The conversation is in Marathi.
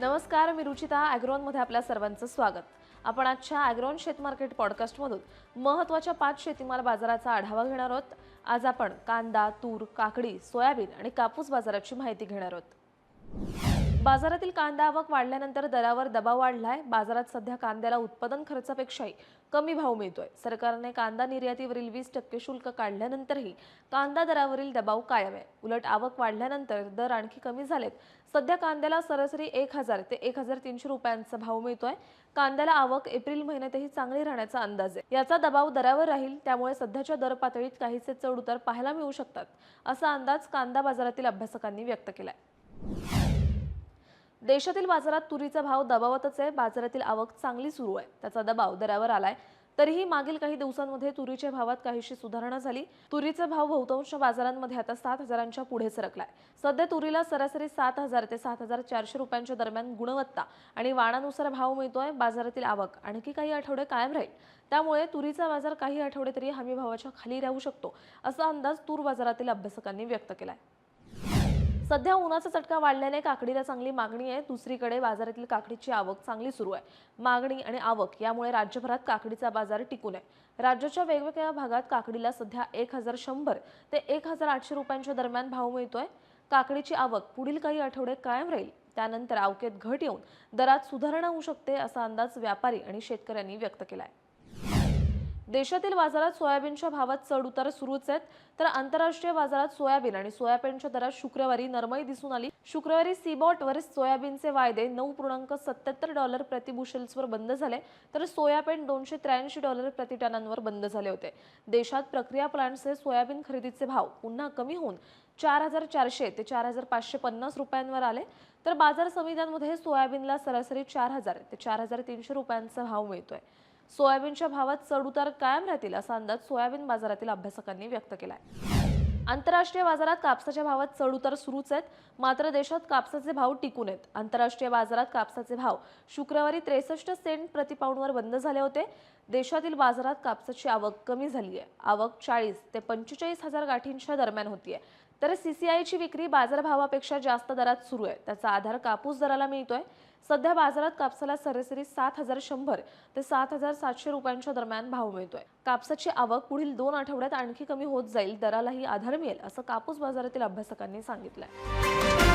नमस्कार मी रुचिता ॲग्रोनमध्ये आपल्या सर्वांचं स्वागत. आपण आजच्या ॲग्रोन शेतमार्केट पॉडकास्टमधून महत्त्वाच्या पाच शेतीमाल बाजाराचा आढावा घेणार आहोत. आज आपण कांदा तूर काकडी सोयाबीन आणि कापूस बाजाराची माहिती घेणार आहोत. बाजारातील कांदा आवक वाढल्यानंतर दरावर दबाव वाढलाय. बाजारात सध्या कांद्याला उत्पादन खर्चापेक्षाही कमी भाव मिळतोय. सरकारने कांदा निर्यातीवरील वीस टक्के शुल्क काढल्यानंतरही कांदा दरावरील दबाव कायम आहे. उलट आवक वाढल्यानंतर दर आणखी कमी झालेत. सध्या कांद्याला सरासरी एक हजार ते एक हजार तीनशे रुपयांचा भाव मिळतोय. कांद्याला आवक एप्रिल महिन्यातही चांगली राहण्याचा अंदाज आहे. याचा दबाव दरावर राहील त्यामुळे सध्याच्या दर पातळीत काहीसे चढ उतार पाहायला मिळू शकतात असा अंदाज कांदा बाजारातील अभ्यासकांनी व्यक्त केलाय. देशातील बाजारात तुरीचा भाव दबावतच आहे. बाजारातील आवक चांगली सुरू आहे. त्याचा दबाव दरावर आलाय. तरीही मागील काही दिवसांमध्ये तुरीच्या भावात काहीशी सुधारणा झाली. तुरीचा भाव बहुतांश बाजारांमध्ये आता सात हजारांच्या पुढे सरकलाय. सध्या तुरीला सरासरी सात हजार ते सात हजार चारशे रुपयांच्या दरम्यान गुणवत्ता आणि वाणानुसार भाव मिळतोय बाजारातील आवक. आणखी काही आठवडे कायम राहील. त्यामुळे तुरीचा बाजार काही आठवडे तरी हमी भावाच्या खाली राहू शकतो असा अंदाज तूर बाजारातील अभ्यासकांनी व्यक्त केलाय. सध्या उन्हाचा चटका वाढल्याने काकडीला चांगली मागणी आहे. दुसरीकडे बाजारातील काकडीची आवक चांगली सुरू आहे. मागणी आणि आवक यामुळे राज्यभरात काकडीचा बाजार टिकून आहे. राज्याच्या वेगवेगळ्या भागात काकडीला सध्या एक हजार शंभर ते एक हजार आठशे रुपयांच्या दरम्यान भाव मिळतोय. काकडीची आवक पुढील काही आठवडे कायम राहील. त्यानंतर आवकेत घट येऊन दरात सुधारणा होऊ शकते असा अंदाज व्यापारी आणि शेतकऱ्यांनी व्यक्त केला आहे देशातील बाजारात सोयाबीनच्या भावात चढ उतार सुरूच आहेत. तर आंतरराष्ट्रीय बाजारात सोयाबीन आणि सोयाबीनच्या दरात शुक्रवारी नरमाई दिसून आली. शुक्रवारी सीबॉटवर सोयाबीनचे वायदे नऊ पूर्णांक सत्याहत्तर डॉलर प्रतिबुशेल्सवर बंद झाले. तर सोयाबीन दोनशे त्र्याऐंशी डॉलर प्रतिटनांवर बंद झाले होते. देशात प्रक्रिया प्लांटचे सोयाबीन खरेदीचे भाव पुन्हा कमी होऊन चार हजार चारशे ते चार हजार पाचशे पन्नास रुपयांवर आले. तर बाजार समित्यांमध्ये सोयाबीनला सरासरी चार हजार ते चार हजार तीनशे रुपयांचा भाव मिळतोय. सोयाबीनच्या भावात चढउतार कायम राहतील असा अंदाज सोयाबीन बाजारातील अभ्यासकांनी व्यक्त केलाय. आंतरराष्ट्रीय बाजारात कापसाच्या भावात चढउतार सुरूच आहेत मात्र देशात कापसाचे भाव टिकून आहेत. आंतरराष्ट्रीय बाजारात कापसाचे भाव शुक्रवारी त्रेसष्ट सेंट प्रतिपाऊंडवर बंद झाले होते. देशातील बाजारात कापसाची आवक कमी झाली आहे. आवक चाळीस ते पंचेचाळीस हजार गाठींच्या दरम्यान होतीये. तर सीसीआयची विक्री बाजारभावापेक्षा जास्त दरात सुरू आहे. त्याचा आधार कापूस दराला मिळतोय. सध्या बाजारात कापसाला सरासरी सात हजार शंभर ते सात हजार सातशे रुपयांच्या दरम्यान भाव मिळतोय. कापसाची आवक पुढील दोन आठवड्यात आणखी कमी होत जाईल दरालाही आधार मिळेल असं कापूस बाजारातील अभ्यासकांनी सांगितलंय.